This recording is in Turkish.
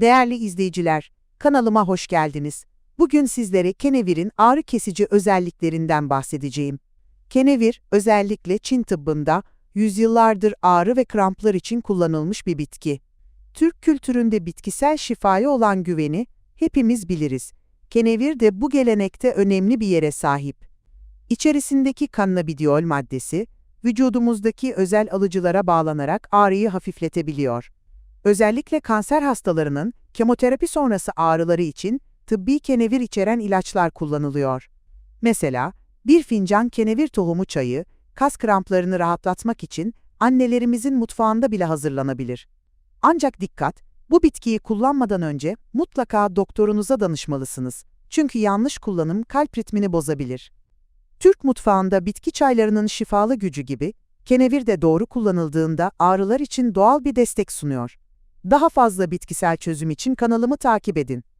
Değerli izleyiciler, kanalıma hoş geldiniz. Bugün sizlere kenevirin ağrı kesici özelliklerinden bahsedeceğim. Kenevir, özellikle Çin tıbbında, yüzyıllardır ağrı ve kramplar için kullanılmış bir bitki. Türk kültüründe bitkisel şifaya olan güveni hepimiz biliriz. Kenevir de bu gelenekte önemli bir yere sahip. İçerisindeki cannabidiol maddesi, vücudumuzdaki özel alıcılara bağlanarak ağrıyı hafifletebiliyor. Özellikle kanser hastalarının kemoterapi sonrası ağrıları için tıbbi kenevir içeren ilaçlar kullanılıyor. Mesela bir fincan kenevir tohumu çayı, kas kramplarını rahatlatmak için annelerimizin mutfağında bile hazırlanabilir. Ancak dikkat, bu bitkiyi kullanmadan önce mutlaka doktorunuza danışmalısınız. Çünkü yanlış kullanım kalp ritmini bozabilir. Türk mutfağında bitki çaylarının şifalı gücü gibi, kenevir de doğru kullanıldığında ağrılar için doğal bir destek sunuyor. Daha fazla bitkisel çözüm için kanalımı takip edin.